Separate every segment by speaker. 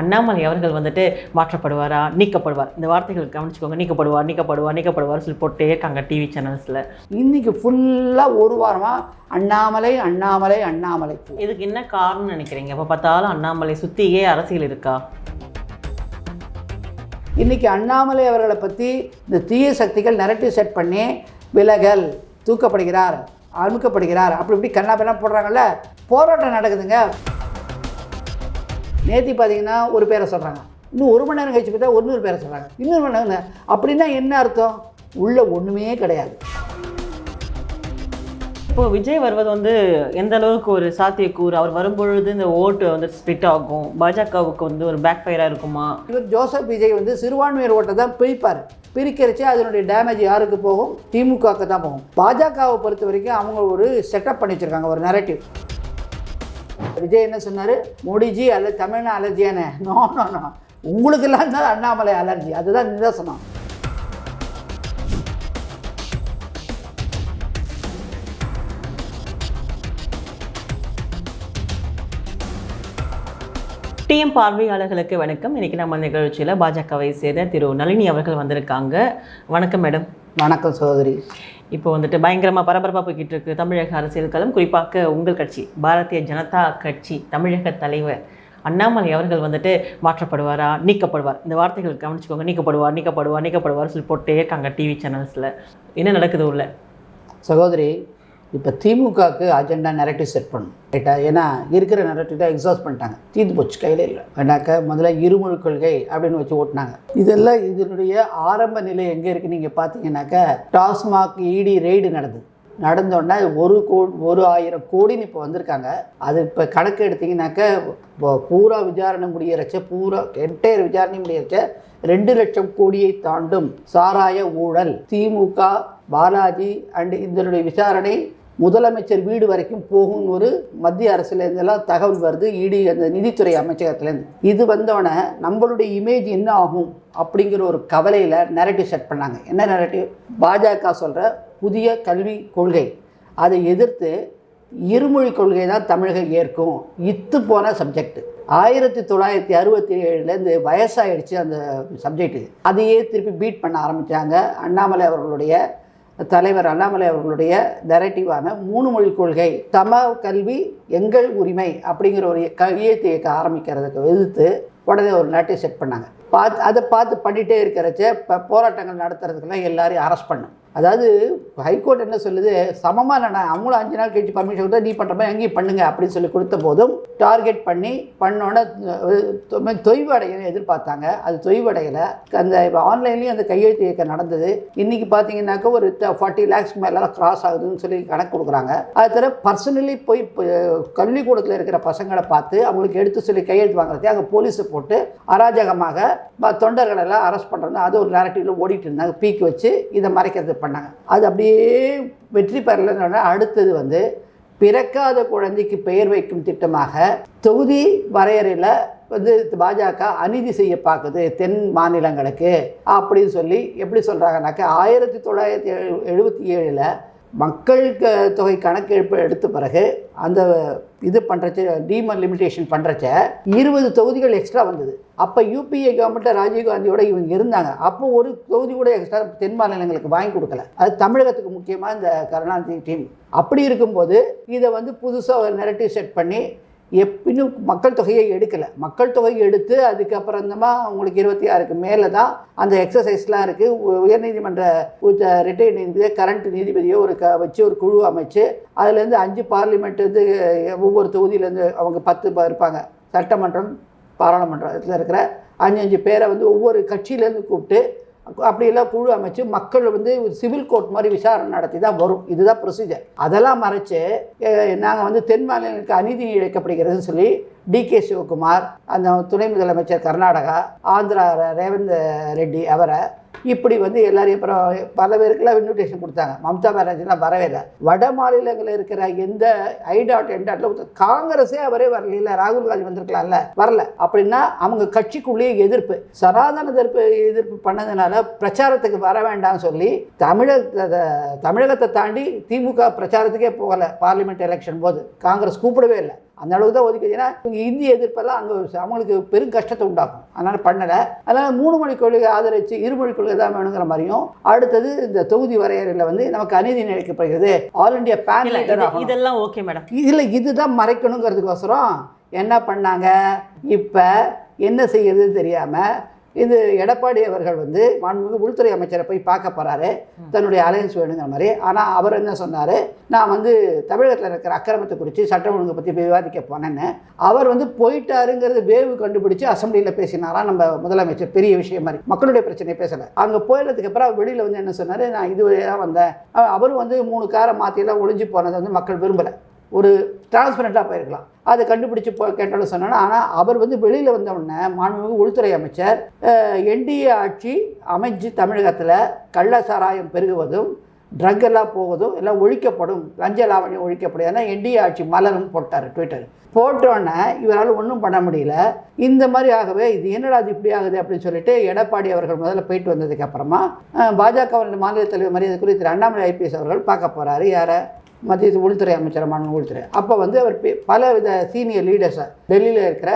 Speaker 1: அண்ணாமலை அவர்கள் வந்துட்டு மாற்றப்படுவாரா? நீக்கப்படுவார். இந்த வார்த்தைகள் கவனிச்சுக்கோங்க. நீக்கப்படுவார் நீக்கப்படுவார் நீக்கப்படுவார் சொல்லி போட்டே இருக்காங்க டிவி சேனல்ஸில்
Speaker 2: இன்னைக்கு ஃபுல்லாக ஒரு வாரமாக அண்ணாமலை அண்ணாமலை அண்ணாமலை
Speaker 1: இதுக்கு என்ன காரணம் நினைக்கிறீங்க? எப்போ பார்த்தாலும் அண்ணாமலை சுற்றியே அரசியல் இருக்கா?
Speaker 2: இன்னைக்கு அண்ணாமலை அவர்களை பற்றி இந்த தீய சக்திகள் நெரட்டிவ் செட் பண்ணி விலகல் தூக்கப்படுகிறார் அமுக்கப்படுகிறார் அப்படி இப்படி கண்ணா போடுறாங்கல்ல? போராட்டம் நடக்குதுங்க. நேத்தி பார்த்தீங்கன்னா ஒரு பேரை சொல்கிறாங்க இன்னும் ஒரு மணி நேரம் கழிச்சு பார்த்தா இன்னொரு பேரை சொல்கிறாங்க இன்னொரு மணி நேரம் அப்படின்னா என்ன அர்த்தம்? உள்ள ஒன்றுமே கிடையாது.
Speaker 1: இப்போ விஜய் வருவது வந்து எந்த அளவுக்கு ஒரு சாத்தியக்கூறு? அவர் வரும்பொழுது இந்த ஓட்டு வந்து ஸ்பிட் ஆகும். பாஜகவுக்கு வந்து ஒரு பேக் ஃபயராக இருக்குமா?
Speaker 2: இவர் ஜோசப் விஜய் வந்து சிறுபான்மையர் ஓட்டை தான் பிரிப்பார். பிரிக்கிறச்சே அதனுடைய டேமேஜ் யாருக்கு போகும்? திமுகவுக்கு தான் போகும். பாஜகவை பொறுத்த வரைக்கும் அவங்க ஒரு செட்டப் பண்ணி வச்சுருக்காங்க ஒரு நெரட்டிவ் விஜய் என்ன சொன்னார்? மோடிஜி அல்ல தமிழ்னா அலர்ஜியானே நோ நோ நோ உங்களுக்கெல்லாம் தான் அண்ணாமலை அலர்ஜி. அதுதான் நிதர்சனம்.
Speaker 1: டிஎம் பார்வையாளர்களுக்கு வணக்கம். இன்னைக்கு நம்ம நிகழ்ச்சியில் பாஜகவை சேர்ந்த திரு நளினி அவர்கள் வந்திருக்காங்க. வணக்கம் மேடம்.
Speaker 2: வணக்கம் சகோதரி.
Speaker 1: இப்போ வந்துட்டு பயங்கரமாக பரபரப்பாக போய்கிட்டு இருக்கு தமிழக அரசியல் களம். குறிப்பாக உங்கள் கட்சி பாரதிய ஜனதா கட்சி தமிழக தலைவர் அண்ணாமலை அவர்கள் வந்துட்டு மாற்றப்படுவாரா? நீக்கப்படுவார். இந்த வார்த்தைகள் கவனிச்சுக்கோங்க. நீக்கப்படுவார் நீக்கப்படுவார் நீக்கப்படுவார் சொல்லி போட்டே இருக்காங்க டிவி சேனல்ஸில் என்ன நடக்குது உள்ள
Speaker 2: சகோதரி இப்போ திமுகவுக்கு அஜெண்டா நெரட்டிவ் செட் பண்ணும் ரைட்டா ஏன்னா இருக்கிற நெரட்டிவ் தான் எக்ஸாஸ்ட் பண்ணிட்டாங்க. தீர்ந்து போச்சு கையில் இல்லை. ஏன்னாக்க முதல்ல இருமொழி கொள்கை அப்படின்னு வச்சு ஓட்டினாங்க. இதெல்லாம் இதனுடைய ஆரம்ப நிலை எங்கே இருக்குது நீங்கள் பார்த்தீங்கன்னாக்கா டாஸ்மாக் இடி ரெய்டு நடந்தது. நடந்தோடனே ஒரு கோ ஒரு ஆயிரம் கோடின்னு இப்போ வந்திருக்காங்க. அது இப்போ கணக்கு எடுத்தீங்கன்னாக்க இப்போ பூரா விசாரணை முடியறச்ச பூரா என்டையர் விசாரணை முடியறச்ச ரெண்டு லட்சம் கோடியை தாண்டும் சாராய ஊழல். திமுக பாலாஜி அண்ட் இதனுடைய விசாரணை முதலமைச்சர் வீடு வரைக்கும் போகும் ஒரு மத்திய அரசுலேருந்தெல்லாம் தகவல் வருது. இடி அந்த நிதித்துறை அமைச்சகத்துலேருந்து. இது வந்தோடனே நம்மளுடைய இமேஜ் என்ன ஆகும் அப்படிங்கிற ஒரு கவலையில் நெரட்டிவ் செட் பண்ணாங்க. என்ன நெரட்டிவ் பாஜக சொல்கிற புதிய கல்வி கொள்கை. அதை எதிர்த்து இருமொழி கொள்கை தான் தமிழகம் ஏற்கும். இத்து போன சப்ஜெக்ட் ஆயிரத்தி தொள்ளாயிரத்தி அறுபத்தி ஏழுலேருந்து வயசாயிடுச்சு அந்த சப்ஜெக்ட்டு அதையே திருப்பி பீட் பண்ண ஆரம்பித்தாங்க அண்ணாமலை அவர்களுடைய தலைவர் அண்ணாமலை அவர்களுடைய நெரட்டிவான மூணு மொழி கொள்கை தம கல்வி எங்கள் உரிமை அப்படிங்கிற ஒரு கையெழுத்து இயக்க ஆரம்பிக்கிறதுக்கு எதிர்த்து உடனே ஒரு நாட்டை செட் பண்ணாங்க. பார்த்து அதை பார்த்து பண்ணிகிட்டே இருக்கிறச்ச இப்போ போராட்டங்கள் நடத்துறதுக்கெல்லாம் எல்லாரையும் அரெஸ்ட் பண்ணும். அதாவது ஹைகோர்ட் என்ன சொல்லுது? சமமாக நான் அவங்களும் அஞ்சு நாள் கழிச்சு பர்மிஷன் கொடுத்தா நீ பண்ணுற மாதிரி அங்கேயும் பண்ணுங்க அப்படின்னு சொல்லி கொடுத்த போதும் டார்கெட் பண்ணி பண்ணோன்னே தொய்வு அடையணும் எதிர்பார்த்தாங்க. அது தொய்வு அடையலை. அந்த இப்போ ஆன்லைன்லேயும் அந்த கையெழுத்து இயக்கம் நடந்தது. இன்றைக்கி பார்த்தீங்கன்னாக்கா ஒரு ஃபார்ட்டி லேக்ஸ்க்கு மேலே கிராஸ் ஆகுதுன்னு சொல்லி கணக்கு கொடுக்குறாங்க. அது தவிர பர்சனலி போய் கல்விக்கூடத்தில் இருக்கிற பசங்களை பார்த்து அவங்களுக்கு எடுத்து சொல்லி கையெழுத்து வாங்குறதே அங்கே போலீஸை போட்டு அராஜகமாக தொண்டர்களெல்லாம் அரெஸ்ட் பண்ணுறது அது ஒரு நேரட்டிவில் ஓடிட்டு இருந்தாங்க. பீக் வச்சு இதை மறைக்கிறது. பண்ணாங்க. அது அப்படியே வெற்றி பெறலைன்னு அடுத்தது வந்து பிறக்காத குழந்தைக்கு பெயர் வைக்கும் திட்டமாக தொகுதி வரையறையில் வந்து பாஜக அநீதி செய்ய பார்க்குது தென் மாநிலங்களுக்கு அப்படின்னு சொல்லி எப்படி சொல்கிறாங்கனாக்கா ஆயிரத்தி தொள்ளாயிரத்தி எழு எழுபத்தி ஏழில் மக்கள் க- தொகை கணக்கெடுப்பு எடுத்த பிறகு அந்த இது பண்ணுறச்ச டீமன் லிமிடேஷன் பண்ணுறச்ச இருபது தொகுதிகள் எக்ஸ்ட்ரா வந்தது. அப்போ யூபிஏ கவர்மெண்ட்டில் ராஜீவ்காந்தியோட இவங்க இருந்தாங்க. அப்போ ஒரு தொகுதி கூட எக்ஸ்ட்ரா தென் மாநிலங்களுக்கு வாங்கி கொடுக்கல. அது தமிழகத்துக்கு முக்கியமாக இந்த கருணாநிதி டீம் அப்படி இருக்கும்போது இதை வந்து புதுசாக ஒரு நெரட்டிவ் செட் பண்ணி எப்பினும் மக்கள் தொகையை எடுக்கலை. மக்கள் தொகை எடுத்து அதுக்கப்புறந்தமா உங்களுக்கு இருபத்தி ஆறுக்கு மேலே தான் அந்த எக்ஸசைஸ்லாம் இருக்குது உயர்நீதிமன்ற ரிட்டையர் நீதிபதியோ கரண்ட் நீதிபதியோ ஒரு க வச்சு ஒரு குழு அமைச்சு அதுலேருந்து அஞ்சு பார்லிமெண்ட் வந்து ஒவ்வொரு தொகுதியிலேருந்து அவங்க பத்து ப- இருப்பாங்க. சட்டமன்றம் பாராளுமன்றத்தில் இருக்கிற அஞ்சு அஞ்சு பேரை வந்து ஒவ்வொரு கட்சியிலேருந்து கூப்பிட்டு அப்படியெல்லாம் குழு அமைச்சு மக்கள் வந்து சிவில் கோர்ட் மாதிரி விசாரணை நடத்தி தான் வரும். இதுதான் ப்ரொசீஜர் அதெல்லாம் மறைச்சு நாங்கள் வந்து தென் மாநிலங்களுக்கு அநீதி இழைக்கப்படுகிறதுன்னு சொல்லி டிகே சிவகுமார் அந்த துணை முதலமைச்சர் கர்நாடகா ஆந்திரா ரேவந்த் ரெட்டி அவரை இப்படி வந்து எல்லாரையும் அப்புறம் பல பேருக்குலாம் இன்விடேஷன் கொடுத்தாங்க. மம்தா பானர்ஜிலாம் வரவே இல்லை வட மாநிலங்களில் இருக்கிற எந்த ஐடாட் என்டாட்ல காங்கிரஸே அவரே வரல ராகுல் காந்தி வந்திருக்கலாம்ல. வரல. அப்படின்னா அவங்க கட்சிக்குள்ளேயே எதிர்ப்பு சனாதன எதிர்ப்பு எதிர்ப்பு பண்ணதுனால பிரச்சாரத்துக்கு வர வேண்டாம்னு சொல்லி தமிழகத்தை தமிழகத்தை தாண்டி திமுக பிரச்சாரத்துக்கே போகலை. பார்லிமெண்ட் எலெக்ஷன் போது. காங்கிரஸ் கூப்பிடவே இல்லை. அந்த அளவுக்கு தான் ஒதுக்கி ஏன்னா இவங்க இந்திய எதிர்ப்பெல்லாம் அங்கே அவங்களுக்கு பெரும் கஷ்டத்தை உண்டாக்கும். அதனால் பண்ணலை. அதனால் மூணு மொழி கொள்கை ஆதரித்து இருமொழி கொள்கை தான் வேணுங்கிற மாதிரியும் அடுத்தது இந்த தொகுதி வரையறையில் வந்து நமக்கு அநீதி நினைக்கப்படுகிறது ஆல் இண்டியா பேன்
Speaker 1: இதெல்லாம் ஓகே மேடம்
Speaker 2: இதில் இதுதான் மறைக்கணுங்கிறதுக்கோசரம் என்ன பண்ணாங்க? இப்போ என்ன செய்யறதுன்னு தெரியாமல் இது எடப்பாடி அவர்கள் வந்து மாண்புமிகு உள்துறை அமைச்சரை போய் பார்க்க போகிறாரு தன்னுடைய அலையன்ஸ் வேணுங்கிற மாதிரி. ஆனால் அவர் என்ன சொன்னார்? நான் வந்து தமிழகத்தில் இருக்கிற அக்கிரமத்தை குறித்து சட்டம் ஒழுங்கை பற்றி விவாதிக்க போனேன்னு. அவர் வந்து போயிட்டாருங்கிறது வேவு கண்டுபிடிச்சு அசெம்பிளியில் பேசினாராம் நம்ம முதலமைச்சர்? பெரிய விஷயம் மாதிரி. மக்களுடைய பிரச்சனையை பேசலை. அங்கே போயிடுறதுக்கு அப்புறம் அவர் வெளியில் வந்து என்ன சொன்னார்? நான் இது தான் வந்தேன் அவரும் வந்து மூணு காரை மாற்றிலாம் ஒளிஞ்சு போனதை வந்து மக்கள் விரும்பலை. ஒரு டிரான்ஸ்பரண்ட்டாக போயிருக்கலாம். அதை கண்டுபிடிச்சி போ கேட்டாலும் சொன்னாங்க ஆனால் அவர் வந்து வெளியில் வந்தவுடனே மாண்புமிகு உள்துறை அமைச்சர் என்டிஏ ஆட்சி அமைஞ்சு தமிழகத்தில் கள்ள சாராயம் பெருகுவதும் ட்ரக் எல்லாம் போவதும் எல்லாம் ஒழிக்கப்படும். லஞ்ச லாவணியம் ஒழிக்கப்படும். ஏன்னா என்டிஏ ஆட்சி மலரும் போட்டார் ட்விட்டர். போட்டோன்னே இவரால் ஒன்றும் பண்ண முடியல. இந்த மாதிரி ஆகவே இது என்னடா அது இப்படி ஆகுது அப்படின்னு சொல்லிட்டு எடப்பாடி அவர்கள் முதல்ல போயிட்டு வந்ததுக்கப்புறமா பாஜகவின் மாநில தலைவர் மரியாதை குறித்து திரு அண்ணாமலை ஐபிஎஸ் அவர்கள் பார்க்க போகிறாரு யாரை? மத்திய உள்துறை அமைச்சரமான உள்துறை. அப்போ வந்து அவர் பே- பல வித சீனியர் லீடர்ஸை டெல்லியில் இருக்கிற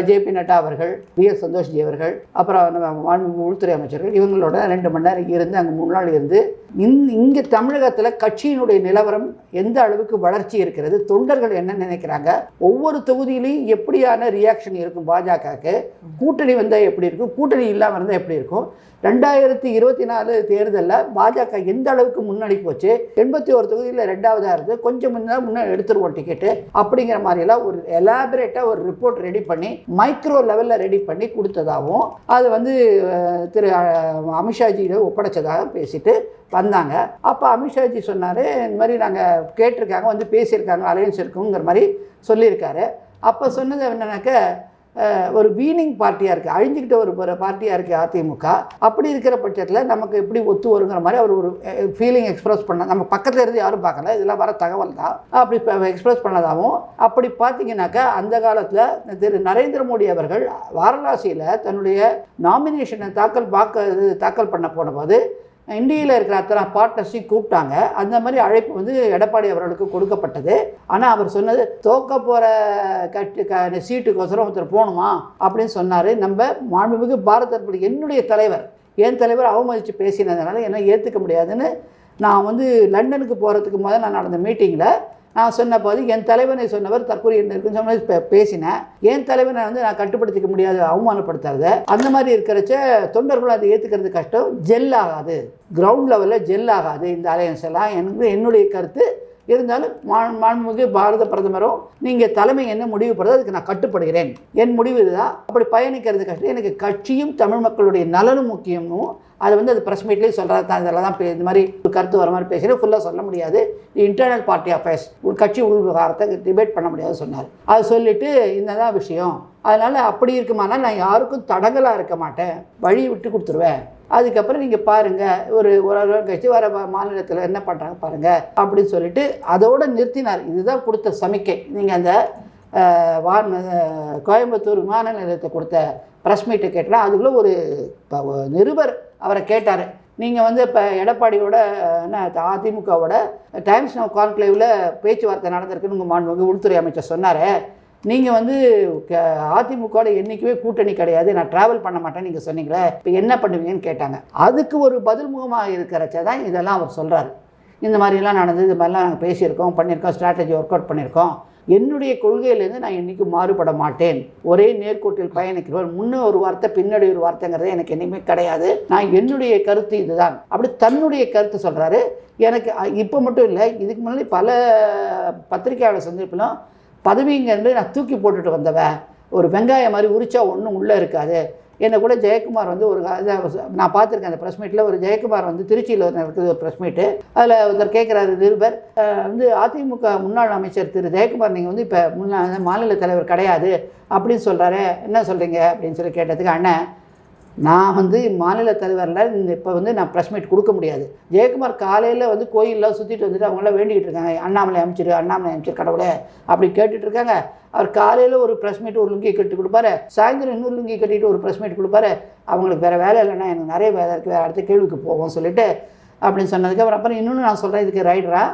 Speaker 2: ஜேபி நட்டா அவர்கள் பி எஸ் சந்தோஷ்ஜி அவர்கள் அப்புறம் நம்ம உள்துறை அமைச்சர்கள் இவங்களோட ரெண்டு மணி நேரம் இருந்து அங்கே மூணு நாள் இருந்து இங்கே தமிழகத்தில் கட்சியினுடைய நிலவரம் எந்த அளவுக்கு வளர்ச்சி இருக்கிறது தொண்டர்கள் என்ன நினைக்கிறாங்க ஒவ்வொரு தொகுதியிலையும் எப்படியான ரியாக்ஷன் இருக்கும் பாஜகவுக்கு கூட்டணி வந்தால் எப்படி இருக்கும் கூட்டணி இல்லாமல் இருந்தால் எப்படி இருக்கும்? ரெண்டாயிரத்தி இருபத்தி நாலு தேர்தலில் பாஜக எந்த அளவுக்கு முன்னணி போச்சு? எண்பத்தி ஒரு தொகுதியில் ரெண்டாவதாக இருந்து கொஞ்சம் முன்னாடி முன்னே எடுத்துருவோம் டிக்கெட்டு அப்படிங்கிற மாதிரியெல்லாம் ஒரு எலாபரேட்டாக ஒரு ரிப்போர்ட் ரெடி பண்ணி மைக்ரோ லெவலில் ரெடி பண்ணி கொடுத்ததாகவும் அது வந்து திரு அமித்ஷாஜியிடம் ஒப்படைச்சதாக பேசிட்டு வந்தாங்க. அப்போ அமித்ஷாஜி சொன்னார் இந்த மாதிரி நாங்கள் கேட்டிருக்காங்க வந்து பேசியிருக்காங்க அலையன்ஸ் இருக்குங்கிற மாதிரி சொல்லியிருக்காரு. அப்போ சொன்னது என்னன்னாக்க ஒரு வீனிங் பார்ட்டியாக இருக்குது அழிஞ்சிக்கிட்ட ஒரு ஒரு பார்ட்டியாக இருக்குது அதிமுக. அப்படி இருக்கிற பட்சத்தில் நமக்கு எப்படி ஒத்து வருங்கிற மாதிரி அவர் ஒரு ஃபீலிங் எக்ஸ்பிரஸ் பண்ண நம்ம பக்கத்தில் இருந்து யாரும் பார்க்கல. இதெல்லாம் வர தகவல் தான். அப்படி எக்ஸ்பிரஸ் பண்ணதாகவும் அப்படி பார்த்தீங்கன்னாக்கா அந்த காலத்தில் திரு நரேந்திர மோடி அவர்கள் வாரணாசியில் தன்னுடைய நாமினேஷனை தாக்கல் பார்க்க இது தாக்கல் பண்ண போனபோது இந்தியில் இருக்கிற அத்தனை பார்ட்னர்ஸையும் கூப்பிட்டாங்க. அந்த மாதிரி அழைப்பு வந்து எடப்பாடி அவர்களுக்கு கொடுக்கப்பட்டது. ஆனால் அவர் சொன்னது தோக்க போகிற கட்டு க சீட்டுக்கோசரம் ஒருத்தர் போகணுமா? அப்படின்னு சொன்னார். நம்ம மாண்புமிகு பாரத என்னுடைய தலைவர் என் தலைவர் அவமதித்து பேசினதுனால என்ன ஏற்றுக்க முடியாதுன்னு நான் வந்து லண்டனுக்கு போகிறதுக்கு முதல்ல நான் நடந்த மீட்டிங்கில் நான் சொன்ன போது என் தலைவனை சொன்னவர் தற்கொலை இருக்குன்னு சொன்ன பேசினேன். என் தலைவனை வந்து நான் கட்டுப்படுத்திக்க முடியாது அவமானப்படுத்துறது அந்த மாதிரி இருக்கிறச்ச தொண்டர்கள் அதை ஏற்றுக்கிறது கஷ்டம். ஜெல் ஆகாது. கிரவுண்ட் லெவலில் ஜெல் ஆகாது இந்த அலையன்ஸ் எல்லாம். எனக்கு என்னுடைய கருத்து. இருந்தாலும் மா- மாண்புமிகு பாரத பிரதமரும் நீங்கள் தலைமை என்ன முடிவு பண்ணுறது அதுக்கு நான் கட்டுப்படுகிறேன். என் முடிவு இதுதான். அப்படி பயணிக்கிறது கஷ்டம். எனக்கு கட்சியும் தமிழ் மக்களுடைய நலனும் முக்கியமும் அது வந்து அது ப்ரெஸ் மீட்லேயே சொல்கிறது தான் இதெல்லாம் தான் இந்த மாதிரி ஒரு கருத்து வர மாதிரி பேசுகிறேன் ஃபுல்லாக சொல்ல முடியாது. இன்டர்னல் பார்ட்டி அஃபேர்ஸ் ஒரு கட்சி உள் விவகாரத்தை டிபேட் பண்ண முடியாது சொன்னார். அது சொல்லிவிட்டு இந்ததான் விஷயம். அதனால் அப்படி இருக்குமானால் நான் யாருக்கும் தடங்கலாக இருக்க மாட்டேன். வழி விட்டு கொடுத்துருவேன். அதுக்கப்புறம் நீங்கள் பாருங்கள் ஒரு ஒரு வாரம் கழிச்சு வர மாநிலத்தில் என்ன பண்ணுறாங்க பாருங்கள் அப்படின்னு சொல்லிட்டு அதோடு நிறுத்தினார். இதுதான் கொடுத்த சமிக்கை. நீங்கள் அந்த வான் கோயம்புத்தூர் விமான நிலையத்தை கொடுத்த ப்ரெஸ் மீட்டை கேட்டால் அதுக்குள்ளே ஒரு ப- ஒரு நிருபர் அவரை கேட்டார். நீங்கள் வந்து இப்போ எடப்பாடியோட என்ன அதிமுகவோட டைம்ஸ் நோ கான்க்ளேவில் பேச்சுவார்த்தை நடந்திருக்குன்னு உங்கள் மாண்புமிகு உள்துறை அமைச்சர் சொன்னார். நீங்கள் வந்து க- அதிமுகவோட என்றைக்குமே கூட்டணி கிடையாது. நான் ட்ராவல் பண்ண மாட்டேன்னு நீங்கள் சொன்னீங்களே. இப்போ என்ன பண்ணுவீங்கன்னு கேட்டாங்க. அதுக்கு ஒரு பதில் முகமாக இருக்கிறச்ச தான் இதெல்லாம் அவர் சொல்கிறாரு இந்த மாதிரிலாம் நடந்தது இது மாதிரிலாம் நாங்கள் பேசியிருக்கோம் பண்ணியிருக்கோம் ஸ்ட்ராட்டஜி ஒர்க் அவுட் பண்ணியிருக்கோம். என்னுடைய கொள்கையிலேருந்து நான் என்றைக்கும் மாறுபட மாட்டேன். ஒரே நேர்கோட்டில் பயணிக்கிறவர் முன்னே ஒரு வார்த்தை பின்னாடி ஒரு வார்த்தைங்கிறது எனக்கு என்னைக்குமே கிடையாது. நான் என்னுடைய கருத்து இதுதான். அப்படி தன்னுடைய கருத்து சொல்கிறாரு எனக்கு இப்போ மட்டும் இல்லை இதுக்கு முன்னாடி பல பத்திரிகையாளர் சந்திப்பிலும் பதவிங்கிறது நான் தூக்கி போட்டுட்டு வந்தவன். ஒரு வெங்காயம் மாதிரி உரிச்சா ஒன்றும் உள்ளே இருக்காது. என்னை கூட ஜெயக்குமார் வந்து ஒரு நான் பார்த்துருக்கேன் அந்த ப்ரெஸ் மீட்டில் ஒரு ஜெயக்குமார் வந்து திருச்சியில் நடக்குது ஒரு ப்ரெஸ் மீட்டு அதில் ஒருத்தர் கேட்குறாரு நிருபர். வந்து அதிமுக முன்னாள் அமைச்சர் திரு ஜெயக்குமார் நீங்கள் வந்து இப்போ முன்னாள் மாநில தலைவர் கிடையாது அப்படின்னு சொல்கிறாரு என்ன சொல்கிறீங்க அப்படின்னு சொல்லி கேட்டதுக்கு அண்ணன் நான் வந்து மாநில தலைவரில் இந்த இப்போ வந்து நான் ப்ரெஸ் மீட் கொடுக்க முடியாது. ஜெயக்குமார் காலையில் வந்து கோயிலெலாம் சுற்றிட்டு வந்துட்டு அவங்களாம் வேண்டிக்கிட்டு இருக்காங்க. அண்ணாமலை அமைச்சிரு அண்ணாமலை அமைச்சர் கடவுளே அப்படி கேட்டுட்டு இருக்காங்க. அவர் காலையில் ஒரு ப்ரெஸ் மீட் ஒரு லுங்கி கட்டி கொடுப்பாரு. சாயந்தரம் இன்னொரு லுங்கி கட்டிட்டு ஒரு ப்ரெஸ் மீட் கொடுப்பாரு. அவங்களுக்கு வேறு வேலை இல்லைன்னா எனக்கு நிறைய வேலை இருக்குது வேறு அடுத்த கேள்விக்கு போவோம் சொல்லிட்டு அப்படின்னு சொன்னதுக்கு அப்புறம் அப்புறம் இன்னொன்று நான் சொல்கிறேன் இதுக்கு ரைடரா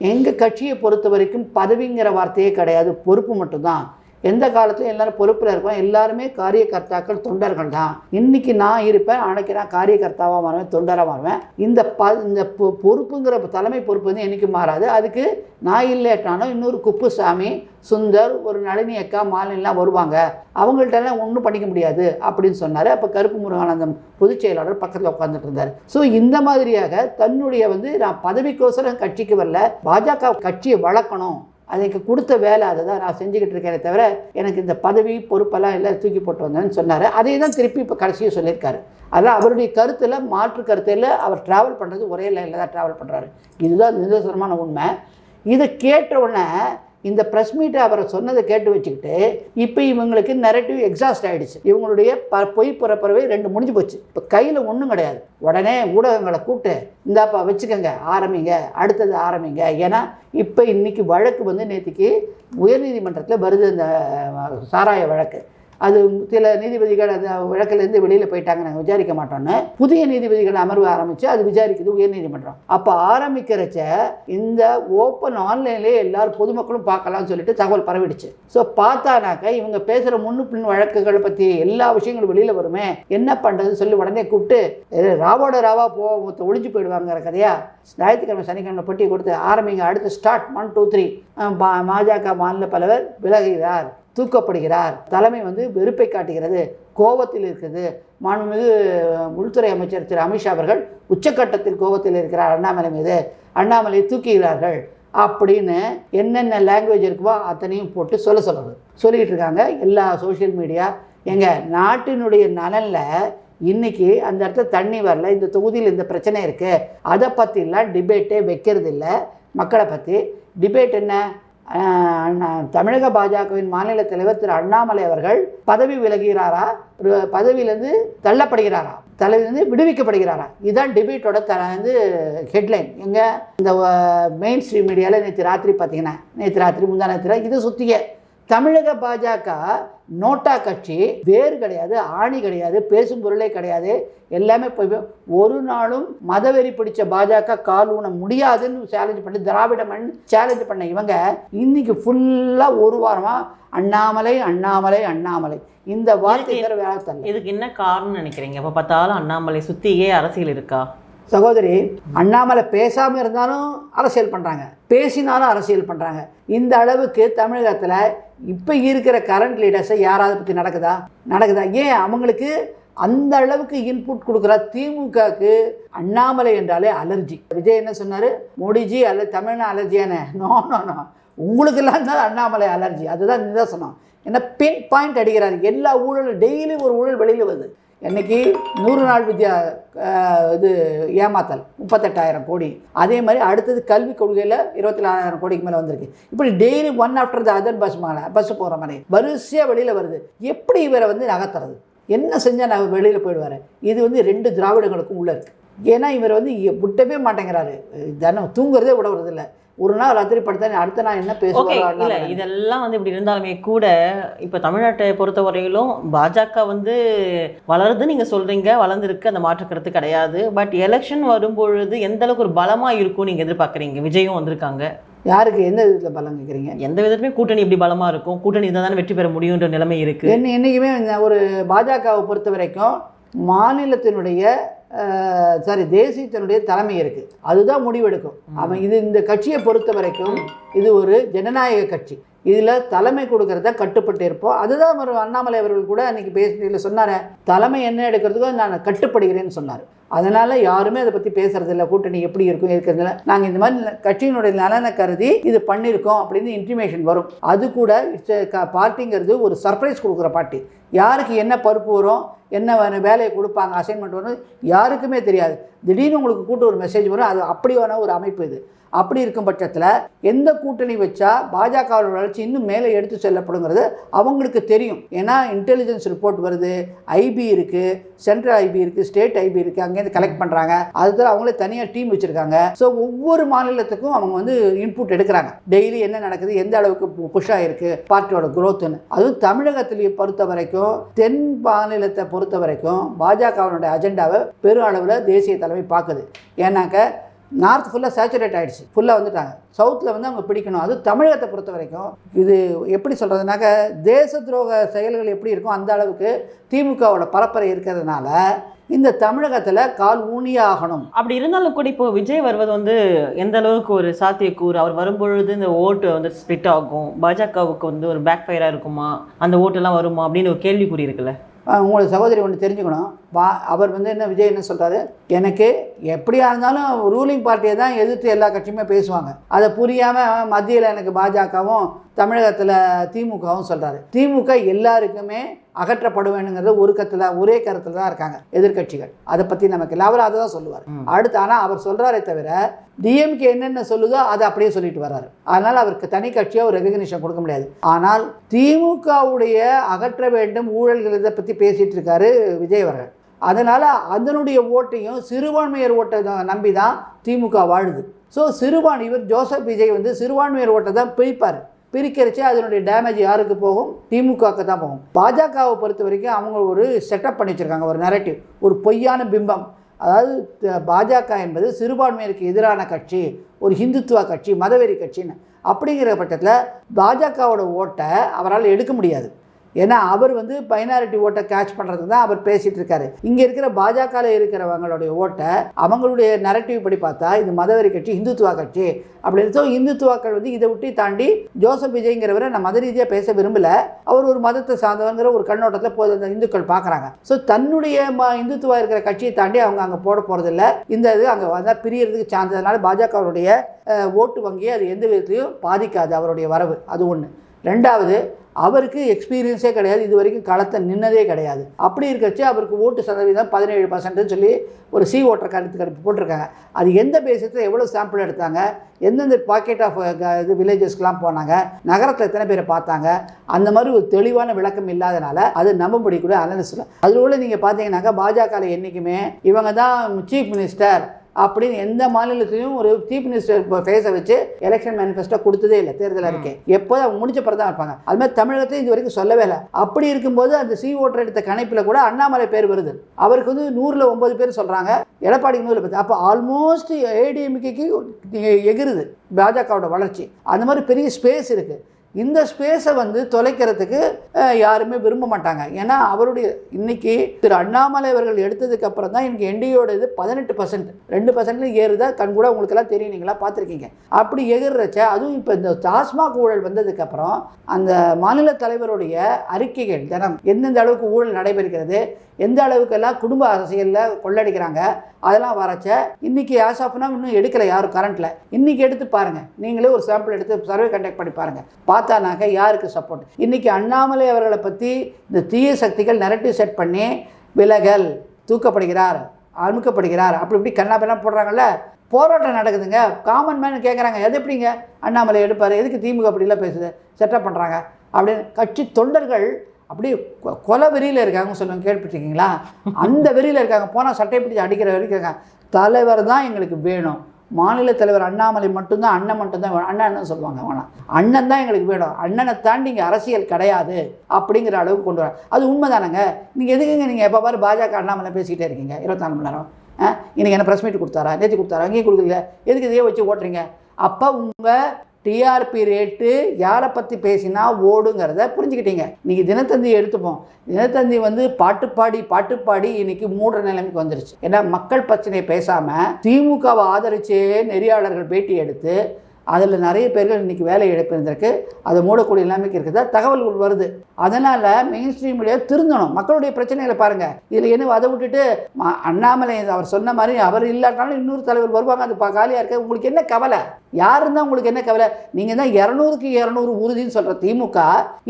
Speaker 2: எங்கள் கட்சியை பொறுத்த வரைக்கும் பதவிங்கிற வார்த்தையே கிடையாது. பொறுப்பு மட்டும்தான். எந்த காலத்துலையும் எல்லாரும் பொறுப்பில் இருக்கோம். எல்லாருமே காரியகர்த்தாக்கள் தொண்டர்கள் தான் இன்னைக்கு நான் இருப்பேன் அன்னைக்கு நான் காரியகர்த்தாவாக மாறுவேன் தொண்டராக மாறுவேன். இந்த ப இந்த பொ- பொறுப்புங்கிற தலைமை பொறுப்பு வந்து என்றைக்கும் மாறாது. அதுக்கு நான் இல்லைட்டானோ இன்னொரு குப்புசாமி சுந்தர் ஒரு நளினி அக்கா மாலினிலாம் வருவாங்க. அவங்கள்ட்டலாம் ஒன்றும் பண்ணிக்க முடியாது அப்படின்னு சொன்னார். அப்போ கருப்பு முருகானந்தம் பொதுச் செயலாளர் பக்கத்தில் உட்காந்துட்டு இருந்தார். ஸோ இந்த மாதிரியாக தன்னுடைய வந்து நான் பதவிக்கோசரம் கட்சிக்கு வரல. பாஜக கட்சியை வளர்க்கணும். அதுக்கு கொடுத்த வேலை அதை தான் நான் செஞ்சுக்கிட்டு இருக்கேனே தவிர எனக்கு இந்த பதவி பொறுப்பெல்லாம் எல்லாம் தூக்கி போட்டு வந்தேன்னு சொன்னார். அதே தான் திருப்பி இப்போ கடைசியாக சொல்லியிருக்காரு. அதான் அவருடைய கருத்தில் மாற்று கருத்தில் அவர் ட்ராவல் பண்ணுறது ஒரே லைனில் தான் ட்ராவல் பண்ணுறாரு இதுதான் நிதர்சனமான உண்மை. இதை கேட்ட உடனே இந்த ப்ரெஸ் மீட்டை அவரை சொன்னதை கேட்டு வச்சுக்கிட்டு இப்போ இவங்களுக்கு நெரட்டிவ் எக்ஸாஸ்ட் ஆகிடுச்சு இவங்களுடைய ப பொய் புறப்பறவை ரெண்டு முடிஞ்சு போச்சு. இப்போ கையில் ஒன்றும் கிடையாது. உடனே ஊடகங்களை கூப்பிட்டு இந்தாப்பா வச்சுக்கோங்க ஆரம்பிங்க அடுத்தது ஆரம்பிங்க. ஏன்னா இப்போ இன்றைக்கி வழக்கு வந்து நேற்றுக்கு உயர்நீதிமன்றத்தில் வருது இந்த சாராய வழக்கு. அது சில நீதிபதிகள் அந்த வழக்கிலேருந்து வெளியில் போயிட்டாங்க நாங்கள் விசாரிக்க மாட்டோம்னு. புதிய நீதிபதிகள் அமர்வு ஆரம்பித்து அது விசாரிக்குது உயர்நீதிமன்றம். அப்போ ஆரம்பிக்கிறச்ச இந்த ஓப்பன் ஆன்லைன்லேயே எல்லாரும் பொதுமக்களும் பார்க்கலாம்னு சொல்லிட்டு தகவல் பரவிடுச்சு. ஸோ பார்த்தானாக்க இவங்க பேசுகிற முன்னு பின் வழக்குகளை பற்றி எல்லா விஷயங்களும் வெளியில் வருமே என்ன பண்ணுறதுன்னு சொல்லி உடனே கூப்பிட்டு ராவோட ராவா போ மொத்த ஒளிஞ்சு போயிடுவாங்கிற கதையா? ஞாயிற்றுக்கிழமை சனிக்கிழமை பட்டி கொடுத்து ஆரம்பிங்க அடுத்து ஸ்டார்ட் ஒன் டூ த்ரீ பாஜக மாநில தலைவர் விலகுகிறார். தூக்கப்படுகிறார். தலைமை வந்து வெறுப்பை காட்டுகிறது. கோபத்தில் இருக்குது. மாண்புமிகு உள்துறை அமைச்சர் திரு. அமித்ஷா அவர்கள் உச்சக்கட்டத்தில் கோபத்தில் இருக்கிறார். அண்ணாமலை மீது அண்ணாமலை தூக்குகிறார்கள் அப்படின்னு என்னென்ன லாங்குவேஜ் இருக்குமோ அத்தனையும் போட்டு சொல்ல சொல்லுது சொல்லிக்கிட்டு இருக்காங்க. எல்லா சோஷியல் மீடியா எங்கள் நாட்டினுடைய நலனில் இன்னைக்கு அந்த இடத்துல தண்ணி வரல. இந்த தொகுதியில் இந்த பிரச்சனை இருக்குது அதை பற்றிலாம் டிபேட்டே வைக்கிறது இல்லை மக்களை பற்றி டிபேட் என்ன? தமிழக பாஜகவின் மாநில தலைவர் திரு அண்ணாமலை அவர்கள் பதவி விலகிறாரா பதவியிலிருந்து பதவியிலேருந்து தள்ளப்படுகிறாரா? தலைவிலிருந்து விடுவிக்கப்படுகிறாரா? இதுதான் டிபேட்டோட த வந்து ஹெட்லைன் எங்கே? இந்த மெயின் ஸ்ட்ரீம் மீடியாவில் நேற்று ராத்திரி பார்த்தீங்கன்னா நேற்று ராத்திரி முந்தா நேற்று இது சுற்றிய தமிழக பாஜக நோட்டா கட்சி வேறு கிடையாது ஆணி கிடையாது பேசும் பொருளே கிடையாது. எல்லாமே போய் ஒரு நாளும் மதவெறி பிடிச்ச பாஜக கால் ஊன முடியாதுன்னு சேலஞ்ச் பண்ணி திராவிட மண் சேலஞ்ச் பண்ண இவங்க இன்னைக்கு ஃபுல்லாக ஒரு வாரமாக அண்ணாமலை அண்ணாமலை அண்ணாமலை. இந்த வார்த்தை வேலை தரல.
Speaker 1: இதுக்கு என்ன காரணம்னு நினைக்கிறீங்க? எப்போ பார்த்தாலும் அண்ணாமலை சுத்தியே அரசியல் இருக்கா?
Speaker 2: சகோதரி அண்ணாமலை பேசாமல் இருந்தாலும் அரசியல் பண்ணுறாங்க பேசினாலும் அரசியல் பண்ணுறாங்க இந்த அளவுக்கு தமிழகத்தில் இப்போ இருக்கிற கரண்ட் லீடர்ஸை யாராவது பற்றி நடக்குதா? நடக்குதா? ஏன் அவங்களுக்கு அந்த அளவுக்கு இன்புட் கொடுக்குற? திமுகக்கு அண்ணாமலை என்றாலே அலர்ஜி விஜய் என்ன சொன்னார்? மோடிஜி அல்ல தமிழ்னா அலர்ஜியானே நோ நோ நோ உங்களுக்கெல்லாம் தான் அண்ணாமலை அலர்ஜி அதுதான் நிதர்சனம் ஏன்னா பின் பாயிண்ட் அடிக்கிறார். எல்லா ஊழலும் டெய்லி ஒரு ஊழல் வெளியில் வருது. இன்னைக்கு நூறு நாள் வித்யா இது ஏமாத்தல் முப்பத்தெட்டாயிரம் கோடி. அதே மாதிரி அடுத்தது கல்விக் கொள்கையில் இருபத்தி நாலாயிரம் கோடிக்கு மேலே வந்திருக்கு. இப்படி daily one after the other bus மேலே பஸ் போகிற மாதிரி வரிசையாக வெளியில் வருது. எப்படி இவரை வந்து நகர்த்துறது? என்ன செஞ்சால் நான் வெளியில் போயிடுவார்? இது வந்து ரெண்டு திராவிடங்களுக்கும் உள்ளே இருக்குது ஏன்னா இவர் வந்து விட்டவே மாட்டேங்கிறாரு. தினம் தூங்குறதே விடவுறதில்லை ஒரு நாள் ராத்திரி படுத்தா அடுத்த நாள் என்ன
Speaker 1: ஓகே
Speaker 2: பேசுவாரோ
Speaker 1: இல்ல. இதெல்லாம் வந்து இப்படி இருந்தாலுமே கூட இப்ப தமிழ்நாட்டை பொறுத்த வரையிலும் பாஜக வந்து வளருது நீங்க சொல்றீங்க வளர்ந்துருக்கு அந்த மாற்று கருத்து கிடையாது. பட் எலெக்ஷன் வரும்பொழுது எந்த அளவுக்கு ஒரு பலமா இருக்கும் நீங்க எதிர்பார்க்கறீங்க? விஜயும் வந்திருக்காங்க.
Speaker 2: யாருக்கு எந்த விதத்தில் பலம் கேட்குறீங்க
Speaker 1: எந்த விதத்துலயுமே கூட்டணி இப்படி பலமா இருக்கும். கூட்டணி இருந்தால் தானே வெற்றி பெற முடியுன்ற நிலைமை இருக்கு.
Speaker 2: என்ன என்றைக்குமே ஒரு பாஜகவை பொறுத்த வரைக்கும் மாநிலத்தினுடைய சாரி தேசியத்தினுடைய தலைமை இருக்குது அதுதான் முடிவெடுக்கும். அவன் இது இந்த கட்சியை பொறுத்த வரைக்கும் இது ஒரு ஜனநாயக கட்சி. இதில் தலைமை கொடுக்கறத கட்டுப்பட்டு இருப்போம். அதுதான் ஒரு அண்ணாமலை அவர்கள் கூட அன்றைக்கி பேசியில் சொன்னார். தலைமை என்ன எடுக்கிறதுக்கோ நான் கட்டுப்படுகிறேன்னு சொன்னார். அதனால் யாருமே அதை பற்றி பேசுறதில்ல. கூட்டணி எப்படி இருக்கும் இருக்கிறதுல நாங்கள் இந்த மாதிரி கட்சியினுடைய நலனை கருதி இது பண்ணியிருக்கோம் அப்படின்னு இன்டிமேஷன் வரும். அது கூட பார்ட்டிங்கிறது ஒரு சர்ப்ரைஸ் கொடுக்குற பார்ட்டி. யாருக்கு என்ன பருப்பு வரும் என்ன வேலையை கொடுப்பாங்க அசைன்மெண்ட் வரும் யாருக்குமே தெரியாது. திடீர்னு உங்களுக்கு கூட்டு ஒரு மெசேஜ் வரும் அது அப்படியான ஒரு அமைப்பு இது. அப்படி இருக்கும் பட்சத்தில் எந்த கூட்டணி வச்சா பாஜகவோட வளர்ச்சி இன்னும் மேலே எடுத்து செல்லப்படுங்கிறது அவங்களுக்கு தெரியும். ஏன்னா இன்டெலிஜென்ஸ் ரிப்போர்ட் வருது ஐபி இருக்குது சென்ட்ரல் ஐபி இருக்குது ஸ்டேட் ஐபி இருக்குது அங்கே அங்கேருந்து கலெக்ட் பண்ணுறாங்க அது தவிர அவங்களே தனியாக டீம் வச்சுருக்காங்க. ஸோ ஒவ்வொரு மாநிலத்துக்கும் அவங்க வந்து இன்புட் எடுக்கிறாங்க. டெய்லி என்ன நடக்குது எந்த அளவுக்கு புஷ் ஆகிருக்கு பார்ட்டியோட குரோத்துன்னு அதுவும் தமிழகத்திலேயே பொறுத்த வரைக்கும் தென் மாநிலத்தை பொறுத்த வரைக்கும் பாஜகவினுடைய அஜெண்டாவை பெரும் அளவில் தேசிய தலைமை பார்க்குது. ஏன்னாக்க நார்த் ஃபுல்லாக சேச்சுரேட் ஆகிடுச்சு ஃபுல்லாக வந்துட்டாங்க. சவுத்தில் வந்து அவங்க பிடிக்கணும். அது தமிழகத்தை பொறுத்த வரைக்கும் இது எப்படி சொல்கிறதுனாக்க தேச துரோக செயல்கள் எப்படி இருக்கும் அந்த அளவுக்கு திமுகவோட பரப்பரை இருக்கிறதுனால இந்த தமிழகத்தில் கால் ஊனியே ஆகணும்
Speaker 1: அப்படி இருந்தாலும் கூட இப்போ விஜய் வருவது வந்து எந்த அளவுக்கு ஒரு சாத்தியக்கூறு? அவர் வரும்பொழுது இந்த ஓட்டு வந்து ஸ்பிட் ஆகும். பாஜகவுக்கு வந்து ஒரு பேக் ஃபயராக இருக்குமா? அந்த ஓட்டெல்லாம் வருமா? அப்படின்னு ஒரு கேள்விக்குறி இருக்குல்ல
Speaker 2: அஹ் உங்களுக்கு சகோதரி ஒன்று தெரிஞ்சுக்கணும். வா அவர் வந்து என்ன விஜய் என்ன சொல்கிறாரு எனக்கு எப்படியா இருந்தாலும் ரூலிங் பார்ட்டியை தான் எதிர்த்து எல்லா கட்சியுமே பேசுவாங்க. அதை புரியாமல் மத்தியில் எனக்கு பாஜகவும் தமிழகத்தில் திமுகவும் சொல்கிறாரு திமுக எல்லாருக்குமே அகற்றப்பட வேணுங்கிறது ஒரு கத்தில் ஒரே கருத்தில் தான் இருக்காங்க எதிர்க்கட்சிகள். அதை பற்றி நமக்கு இல்லை அவர் அதை தான் சொல்லுவார். அடுத்து ஆனால் அவர் சொல்கிறாரே தவிர டிஎம்கே என்னென்ன சொல்லுதோ அதை அப்படியே சொல்லிட்டு வர்றாரு. அதனால் அவருக்கு தனி கட்சியாக ஒரு ரெகக்னிஷன் கொடுக்க முடியாது. ஆனால் திமுகவுடைய அகற்ற வேண்டும் ஊழல்கள் இதை பற்றி பேசிகிட்டு இருக்காரு விஜய் அவர்கள். அதனால் அதனுடைய ஓட்டையும் சிறுபான்மையர் ஓட்டை நம்பி தான் திமுக வாழுது. ஸோ சிறுபான் இவர் ஜோசப் விஜய் வந்து சிறுபான்மையர் ஓட்டை தான் பிரிப்பார். பிரிக்கிறச்சே அதனுடைய டேமேஜ் யாருக்கு போகும்? திமுகவுக்கு தான் போகும். பாஜகவை பொறுத்த வரைக்கும் அவங்க ஒரு செட்டப் பண்ணி வச்சுருக்காங்க ஒரு நெரட்டிவ் ஒரு பொய்யான பிம்பம். அதாவது பாஜக என்பது சிறுபான்மையினருக்கு எதிரான கட்சி ஒரு ஹிந்துத்துவ கட்சி மதவெறி கட்சின்னு. அப்படிங்கிற பட்சத்தில் பாஜகவோட ஓட்டை அவரால் எடுக்க முடியாது. ஏன்னா அவர் வந்து மைனாரிட்டி ஓட்டை கேட்ச் பண்ணுறதுக்கு தான் அவர் பேசிகிட்டு இருக்காரு. இங்கே இருக்கிற பாஜகவில் இருக்கிறவங்களுடைய ஓட்டை அவங்களுடைய நரட்டிவ் படி பார்த்தா இது மதவெறி கட்சி இந்துத்துவா கட்சி அப்படின்னு. ஸோ இந்துத்துவாக்கள் வந்து இதை விட்டு தாண்டி ஜோசப் விஜய்ங்கிறவரை நான் மத ரீதியாக பேச விரும்பலை. அவர் ஒரு மதத்தை சார்ந்தவங்கிற ஒரு கண்ணோட்டத்தில் போது அந்த இந்துக்கள் பார்க்குறாங்க. ஸோ தன்னுடைய ம இந்துத்துவா இருக்கிற கட்சியை தாண்டி அவங்க அங்கே போட போகிறதில்ல இந்த இது அங்கே வந்தால் பிரியறதுக்கு சான்ஸ் அதனால பாஜகவுடைய ஓட்டு வங்கியை அது எந்த விதத்துலையும் பாதிக்காது அவருடைய வரவு. அது ஒன்று ரெண்டாவது அவருக்கு எக்ஸ்பீரியன்ஸே கிடையாது. இது வரைக்கும் களத்தை நின்னதே கிடையாது. அப்படி இருக்கச்சு அவருக்கு ஓட்டு சதவீதம் பதினேழு பர்சன்ட்னு சொல்லி ஒரு சி ஓட்டர் கருத்து கருப்பு போட்டிருக்காங்க. அது எந்த பேசத்தில் எவ்வளோ சாம்பிள் எடுத்தாங்க? எந்தெந்த பாக்கெட் ஆஃப் இது வில்லேஜஸ்க்கெலாம் போனாங்க? நகரத்தில் எத்தனை பேரை பார்த்தாங்க? அந்த மாதிரி ஒரு தெளிவான விளக்கம் இல்லாதனால அது நம்பும்படி கூட அனலிஸ்டில் அதில் உள்ள நீங்கள் பார்த்தீங்கன்னாக்கா பாஜகவில் என்றைக்குமே இவங்க தான் சீஃப் மினிஸ்டர் அப்படின்னு எந்த மாநிலத்திலையும் ஒரு சீஃப் மினிஸ்டர் ஃபேஸை வச்சு எலெக்ஷன் மேனிஃபெஸ்டோ கொடுத்ததே இல்லை தேர்தல் அறிக்கை. எப்போ அவங்க முடிச்ச பிறகு தான் இருப்பாங்க அது மாதிரி தமிழகத்தையும் இது வரைக்கும் சொல்லவே இல்லை. அப்படி இருக்கும்போது அந்த சி ஓட்டர் எடுத்த கணிப்பில் கூட அண்ணாமலை பேர் வருது. அவருக்கு வந்து நூறில் ஒன்பது பேர் சொல்கிறாங்க எடப்பாடி நூறில் பத்து. அப்போ ஆல்மோஸ்ட் ஏடிஎம்கேக்கு எகிருது. பாஜகவோட வளர்ச்சி. அந்த மாதிரி பெரிய ஸ்பேஸ் இருக்குது இந்த ஸ்பேஸை வந்து தொலைக்கிறதுக்கு யாருமே விரும்ப மாட்டாங்க. ஏன்னா அவருடைய இன்னைக்கு திரு அண்ணாமலை அவர்கள் எடுத்ததுக்கு அப்புறம் தான் எனக்கு என்டியோட இது பதினெட்டு பர்சன்ட் ரெண்டு பர்சன்ட்ல ஏறுதா? கண் கூட உங்களுக்கெல்லாம் தெரியும். நீங்களா பார்த்துருக்கீங்க. அப்படி எகிறச்ச அதுவும் இப்போ இந்த டாஸ்மாக் ஊழல் வந்ததுக்கப்புறம் அந்த மாநில தலைவருடைய அறிக்கைகள் தினம் எந்தெந்த அளவுக்கு ஊழல் நடைபெறுகிறது எந்த அளவுக்கெல்லாம் குடும்ப அரசியலில் கொள்ளடிக்கிறாங்க அதெல்லாம் வரச்ச இன்னைக்கு ஆஸ் ஆஃப்னா இன்னும் எடுக்கலை யாரும் கரண்ட்டில் இன்னைக்கு எடுத்து பாருங்கள் நீங்களே ஒரு சாம்பிள் எடுத்து சர்வே கண்டக்ட் பண்ணி பாருங்கள் பார்த்தானாக்க யாருக்கு சப்போர்ட் இன்றைக்கி அண்ணாமலை அவர்களை பற்றி இந்த தீய சக்திகள் நெரட்டிவ் செட் பண்ணி விலகல் தூக்கப்படுகிறார் அமுக்கப்படுகிறார் அப்படி இப்படி கண்ணாபெல்லாம் போடுறாங்கல்ல? போராட்டம் நடக்குதுங்க. காமன் மேன் கேட்குறாங்க எது எப்படிங்க? அண்ணாமலை எடுப்பார். எதுக்கு திமுக அப்படிலாம் பேசுது? செட்டப் பண்ணுறாங்க அப்படின்னு கட்சி தொண்டர்கள் அப்படியே கொலை வெறியில் இருக்காங்க சொல்லுவாங்க. கேள்விப்பட்டிருக்கீங்களா? அந்த வெறியில் இருக்காங்க. போனால் சட்டை பிடிச்சி அடிக்கிற வரைக்கும் இருக்காங்க. தலைவர் தான் எங்களுக்கு வேணும். மாநில தலைவர் அண்ணாமலை மட்டும்தான் அண்ணன் மட்டும்தான் அண்ணன் அண்ணன் சொல்லுவாங்க வேணாம் அண்ணன் தான் எங்களுக்கு வேணும். அண்ணனை தாண்டி இங்கே அரசியல் கிடையாது அப்படிங்கிற அளவுக்கு கொண்டு வர அது உண்மைதானங்க? நீங்கள் எதுக்குங்க நீங்கள் எப்போ பாரு பாஜக அண்ணாமலை பேசிக்கிட்டே இருக்கீங்க. இருபத்தாலு மணி நேரம். ஆ? என்ன ப்ரெஸ் மீட் கொடுத்தாரா? நேற்று கொடுத்தாரா? அங்கேயும் கொடுக்கல. எதுக்கு இதையே வச்சு ஓட்டுறீங்க? அப்போ உங்கள் டிஆர்பி ரேட்டு யாரை பற்றி பேசினா ஓடுங்கிறத புரிஞ்சுக்கிட்டீங்க. இன்றைக்கி தினத்தந்தி எடுத்துப்போம். தினத்தந்தி வந்து பாட்டு பாடி பாட்டு பாடி இன்னைக்கு மூடுற நிலைமைக்கு வந்துருச்சு. ஏன்னா மக்கள் பிரச்சனையை பேசாமல் திமுகவை ஆதரிச்சே நெறியாளர்கள் பேட்டி எடுத்து அதில் நிறைய பேர்கள் இன்றைக்கி வேலை இழப்பிருந்திருக்கு அதை மூடக்கூடிய நிலைமைக்கு இருக்குதா? தகவல்கள் வருது. அதனால் மெயின் ஸ்ட்ரீம் மீடியா திருந்தணும். மக்களுடைய பிரச்சனைகளை பாருங்கள் இதில் என்ன அதை விட்டுட்டு அண்ணாமலை அவர் சொன்ன மாதிரி அவர் இல்லாட்டாலும் இன்னொரு தலைவர் வருவாங்க. அது காலியாக இருக்க. உங்களுக்கு என்ன கவலை? யார் இருந்தால் உங்களுக்கு என்ன கவலை? நீங்கள் தான் இரநூறுக்கு இரநூறு உறுதின்னு சொல்கிற திமுக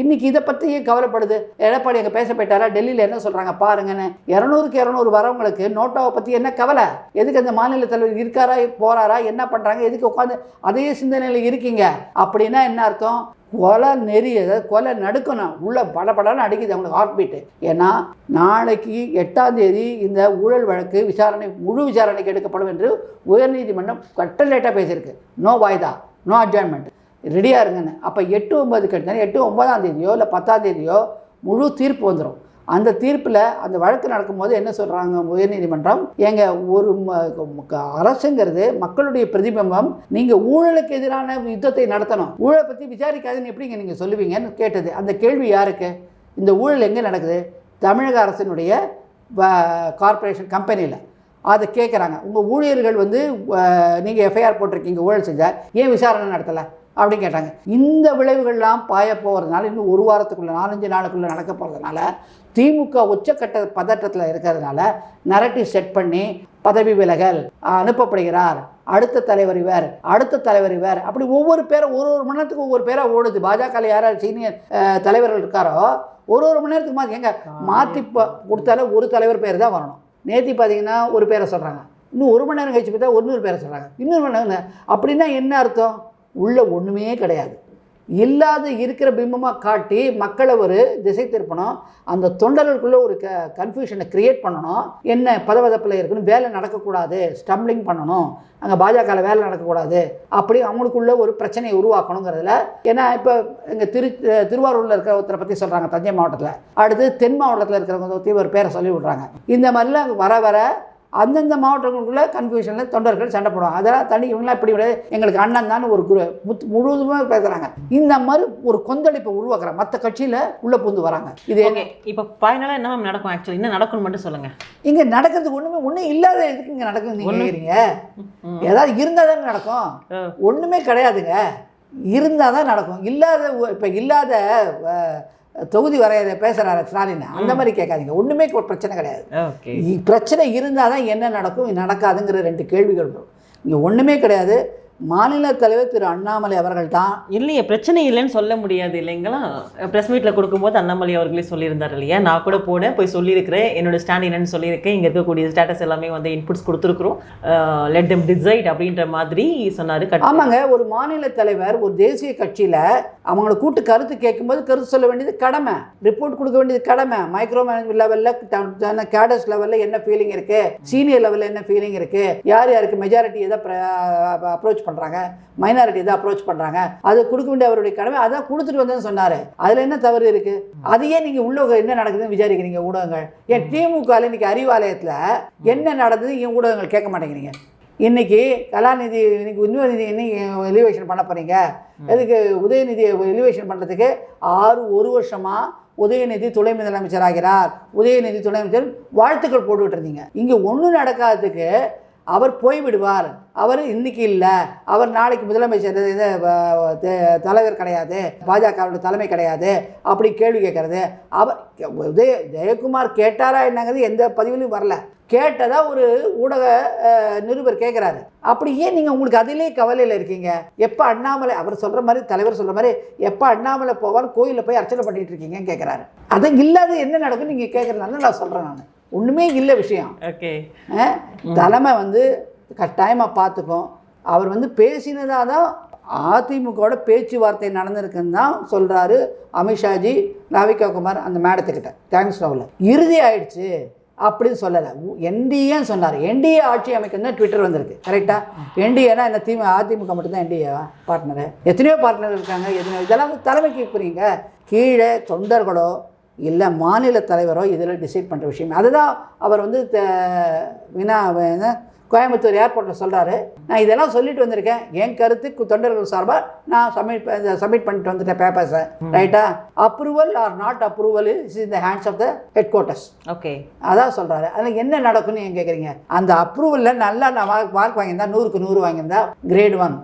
Speaker 2: இன்னைக்கு இதை பற்றி ஏன் கவலைப்படுது? எடப்பாடி அங்கே பேச போயிட்டாரா டெல்லியில் என்ன சொல்கிறாங்க பாருங்கன்னு. இரநூறுக்கு இரநூறு வரவங்களுக்கு நோட்டாவை பற்றி என்ன கவலை? எதுக்கு அந்த மாநில தலைவர் இருக்காரா போகிறாரா என்ன பண்ணுறாங்க எதுக்கு உட்காந்து அதே சிந்தனையில் இருக்கீங்க அப்படின்னா என்ன அர்த்தம்? கொலை நெறி அதாவது கொலை நடுக்கணும். உள்ள படப்படன்னு அடிக்குது அவங்களுக்கு ஹார்ட் பீட்டு ஏன்னா நாளைக்கு எட்டாம் தேதி இந்த ஊழல் வழக்கு விசாரணை முழு விசாரணைக்கு எடுக்கப்படும் என்று உயர்நீதிமன்றம் கட்டலேட்டாக பேசியிருக்கு. நோ வாய்தா? நோ அட்ஜாயின்மெண்ட் ரெடியாக இருங்கன்னு. அப்போ எட்டு ஒன்பது கட்டினா எட்டு ஒன்பதாம் தேதியோ இல்லை பத்தாம் தேதியோ முழு தீர்ப்பு வந்துடும் அந்த தீர்ப்பில் அந்த வழக்கு நடக்கும்போது என்ன சொல்கிறாங்க உயர்நீதிமன்றம்? எங்க ஒரு அரசுங்கிறது மக்களுடைய பிரதிபிம்பம். நீங்கள் ஊழலுக்கு எதிரான யுத்தத்தை நடத்தணும். ஊழலை பற்றி விசாரிக்காதுன்னு எப்படிங்க நீங்கள் சொல்லுவீங்கன்னு கேட்டது. அந்த கேள்வி யாருக்கு? இந்த ஊழல் எங்கே நடக்குது? தமிழக அரசினுடைய கார்ப்பரேஷன் கம்பெனியில் அதை கேட்குறாங்க உங்கள் ஊழியர்கள் வந்து நீங்கள் எஃப்ஐஆர் போட்டிருக்கீங்க ஊழல் செஞ்சால் ஏன் விசாரணை நடத்தலை? அப்படின்னு கேட்டாங்க. இந்த விளைவுகள்லாம் பாய போகிறதுனால இன்னும் ஒரு வாரத்துக்குள்ள நாலஞ்சு நாளுக்குள்ளே நடக்க போகிறதுனால திமுக உச்சக்கட்ட பதட்டத்தில் இருக்கிறதுனால நரட்டிவ் செட் பண்ணி பதவி விலகல் அனுப்பப்படுகிறார். அடுத்த தலைவர் இவர் அடுத்த தலைவர் இவர் அப்படி ஒவ்வொரு பேரை ஒரு ஒரு மணி நேரத்துக்கு ஒவ்வொரு பேராக ஓடுது. பாஜக யாராவது சீனியர் தலைவர்கள் இருக்காரோ ஒரு ஒரு மணி நேரத்துக்கு மாற்றி எங்க மாற்றி கொடுத்தாலும் ஒரு தலைவர் பேர் தான் வரணும். நேத்தி பார்த்தீங்கன்னா ஒரு பேரை சொல்கிறாங்க இன்னும் ஒரு மணி நேரம் கழிச்சு பார்த்தா இன்னொரு பேரை சொல்கிறாங்க இன்னொரு மணி நேரம் அப்படின்னா என்ன அர்த்தம்? உள்ள ஒன்றுமே கிடையாது. இல்லாத இருக்கிற பிம்பமாக காட்டி மக்களை ஒரு திசை திருப்பணும். அந்த தொண்டர்களுக்குள்ளே ஒரு க கன்ஃபியூஷனை கிரியேட் பண்ணணும். என்ன பதவதப்பில் இருக்குன்னு வேலை நடக்கக்கூடாது ஸ்டம்பிளிங் பண்ணணும். அங்கே பாஜகவில் வேலை நடக்கக்கூடாது. அப்படி அவங்களுக்குள்ள ஒரு பிரச்சனையை உருவாக்கணுங்கிறதுல ஏன்னா இப்போ இங்கே திரு திருவாரூரில் இருக்கிற ஒருத்தரை பற்றி சொல்கிறாங்க தஞ்சை மாவட்டத்தில். அடுத்து தென் மாவட்டத்தில் இருக்கிறவங்க பற்றி ஒரு பேரை சொல்லி விட்றாங்க இந்த மாதிரிலாம் வர வர அந்தந்த மாவட்டங்களுக்குள்ள கன்ஃபியூஷனில் தொண்டர்கள் சண்டை போடுவாங்க. அதெல்லாம் தனி இவங்களாம் இப்படி விட எங்களுக்கு அண்ணன் தான் ஒரு குரு. முத் முழுவதுமாக பேசுகிறாங்க இந்த மாதிரி ஒரு கொந்தளிப்பை உருவாக்குறாங்க மற்ற கட்சியில் உள்ளே புந்து வராங்க. இது
Speaker 1: ஓகே இப்போ ஃபைனலாக என்ன மேம் நடக்கும்? ஆக்சுவலி என்ன நடக்கும்னு மட்டும் சொல்லுங்க.
Speaker 2: இங்கே நடக்கிறதுக்கு ஒன்றுமே ஒன்றும் இல்லாத எதுக்கு இங்கே நடக்குது நீங்கள்
Speaker 1: ஒண்ணும்
Speaker 2: கேட்குறீங்க
Speaker 1: ம்.
Speaker 2: ஏதாவது இருந்தால் தானே நடக்கும். ஒன்றுமே கிடையாதுங்க. இருந்தால் தான் நடக்கும். இல்லாத இப்போ இல்லாத தொகுதி வரைய பேசுகிறாரு ஸ்டாலின். அந்த மாதிரி கேட்காதீங்க. ஒன்றுமே பிரச்சனை கிடையாது. பிரச்சனை இருந்தால் தான் என்ன நடக்கும் நடக்காதுங்கிற ரெண்டு கேள்விகள் வரும். இங்கே ஒன்றுமே கிடையாது. மாநில தலைவர் திரு அண்ணாமலை அவர்கள் தான்
Speaker 1: இல்லையே பிரச்சனை இல்லைன்னு சொல்ல முடியாது இல்லைங்களா? ப்ரெஸ் மீட்டில் கொடுக்கும்போது அண்ணாமலை அவர்களே சொல்லியிருந்தார் இல்லையா? நான் கூட போனேன் போய் சொல்லியிருக்கிறேன். என்னோட ஸ்டாண்ட் என்னன்னு சொல்லியிருக்கேன். இங்கே இருக்கக்கூடிய ஸ்டேட்டஸ் எல்லாமே வந்து இன்புட்ஸ் கொடுத்துருக்குறோம். லெட் them டிசைட் அப்படின்ற மாதிரி சொன்னார்
Speaker 2: ஆமாங்க ஒரு மாநில தலைவர் ஒரு தேசிய கட்சியில் அவங்கள கூட்டு கருத்து கேட்கும்போது கருத்து சொல்ல வேண்டியது கடமை. ரிப்போர்ட் கொடுக்க வேண்டியது கடமை. மைக்ரோ மேனேஜ்மெண்ட் லெவலில் கேடஸ் லெவலில் என்ன ஃபீலிங் இருக்கு? சீனியர் லெவலில் என்ன ஃபீலிங் இருக்கு? யார் யாருக்கு மெஜாரிட்டி எதை அப்ரோச் பண்ணுறாங்க மைனாரிட்டி எதை அப்ரோச் பண்ணுறாங்க அது கொடுக்க வேண்டிய அவருடைய கடமை அதான் கொடுத்துட்டு வந்தேன்னு சொன்னார். அதில் என்ன தவறு இருக்கு? அதையே நீங்கள் உள்ள என்ன நடக்குதுன்னு விசாரிக்கிறீங்க ஊடகங்கள். ஏன் திமுக இன்னைக்கு அறிவாலயத்தில் என்ன நடந்தது என் ஊடகங்கள் கேட்க மாட்டேங்கிறீங்க. இன்னைக்கு கலாநிதி இன்னைக்கு உதயநிதி இன்னைக்கு எலிவேஷன் பண்ண போறீங்க? எதுக்கு உதயநிதியை எலிவேஷன் பண்ணுறதுக்கு ஆறு ஒரு வருஷமாக உதயநிதி துணை முதலமைச்சர் ஆகிறார் உதயநிதி துணை அமைச்சர் வாழ்த்துக்கள் போட்டுக்கிட்டு இருந்தீங்க. இங்கே ஒன்றும் நடக்காததுக்கு அவர் போய்விடுவார். அவர் இன்னைக்கு இல்லை. அவர் நாளைக்கு முதலமைச்சர் இது தலைவர் கிடையாது. பாஜகவுடைய தலைமை கிடையாது. அப்படி கேள்வி கேட்கறது. அவர் உதய ஜெயக்குமார் கேட்டாரா என்னங்கிறது எந்த பதிவிலையும் வரல. கேட்டதா ஒரு ஊடக நிருபர் கேட்குறாரு. அப்படி ஏன் நீங்கள் உங்களுக்கு அதிலே கவலையில் இருக்கீங்க? எப்போ அண்ணாமலை அவர் சொல்கிற மாதிரி தலைவர் சொல்கிற மாதிரி எப்போ அண்ணாமலை போவார் கோயிலில் போய் அர்ச்சனை பண்ணிகிட்டு இருக்கீங்கன்னு கேட்குறாரு. அது இல்லாத என்ன நடக்கும்னு நீங்கள் கேட்குறதுனால நான் சொல்கிறேன் நான். ஒன்றுமே இல்லை விஷயம்.
Speaker 1: ஓகே.
Speaker 2: தலைமை வந்து கட்டாயமாக பார்த்துக்கும். அவர் வந்து பேசினதாக தான் அதிமுகவோட பேச்சுவார்த்தை நடந்திருக்குன்னு தான் சொல்கிறாரு அமித்ஷாஜி ராவிகா குமார் அந்த மேடத்துக்கிட்ட. தேங்க்ஸ் நோவில் இறுதி ஆயிடுச்சு அப்படின்னு சொல்லலை. என்டிஏ சொன்னார். என்டிஏ ஆட்சி அமைக்கணும் தான் ட்விட்டர் வந்திருக்கு. கரெக்டாக என்டிஏனா இந்த திமு அதிமுக மட்டும்தான் என்டிஏவா பார்ட்னரு எத்தனையோ பார்ட்னர் இருக்காங்க. எத்தனையோ இதெல்லாம் வந்து தலைமைக்கு புரியுங்க கீழே தொண்டர்களோ இல்லை மாநில தலைவரோ இதில் டிசைட் பண்ணுற விஷயம். அதுதான் அவர் வந்து வினா கோயம்புத்தூர் ஏர்போர்ட்டில் சொல்கிறாரு நான் இதெல்லாம் சொல்லிட்டு வந்திருக்கேன். என் கருத்து தொண்டர்கள் சார்பாக நான் சப்மிட் சப்மிட் பண்ணிட்டு வந்துட்டேன் பேப்பர்ஸை ரைட்டா approval or not approval is in the hands of the headquarters
Speaker 1: okay
Speaker 2: அதான் சொல்கிறாரு அதில் என்ன நடக்கும்னு ஏன் கேட்குறீங்க அந்த அப்ரூவலில் நல்லா நான் மார்க் மார்க் வாங்கியிருந்தா நூறுக்கு நூறு வாங்கியிருந்தா கிரேட் ஒன்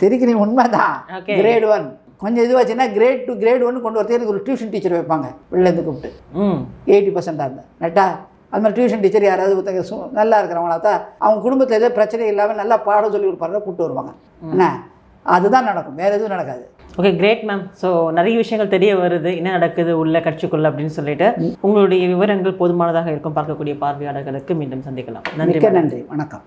Speaker 2: சிரிக்கிறீங்க உண்மைதான். கிரேட் ஒன் கொஞ்சம் இதுவாச்சுன்னா கிரேட் டூ கிரேட் ஒன் கொண்டு வரதுக்கு எனக்கு ஒரு டியூஷன் டீச்சர் வைப்பாங்க. வெளிலேருந்து கூப்பிட்டு. எயிட்டி பர்சன்டாக இருந்தேன் நட்டா? அது மாதிரி டியூஷன் டீச்சர் யாராவது ஒருத்தங்க சு நல்லா இருக்கிறவங்களா தான் அவங்க குடும்பத்தில் எதாவது பிரச்சனை இல்லாமல் நல்லா பாடம் சொல்லி கொடுப்பாங்க கூப்பிட்டு வருவாங்க. என்ன? அதுதான் நடக்கும். வேறு எதுவும் நடக்காது.
Speaker 1: ஓகே கிரேட் மேம் ஸோ நிறைய விஷயங்கள் தெரிய வருது. என்ன நடக்குது? உள்ள கட்சிக்குள்ள அப்படின்னு சொல்லிட்டு உங்களுடைய விவரங்கள் போதுமானதாக இருக்கும் பார்க்கக்கூடிய பார்வையாளர்களுக்கு மீண்டும் சந்திக்கலாம். நன்றி
Speaker 2: நன்றி. வணக்கம்.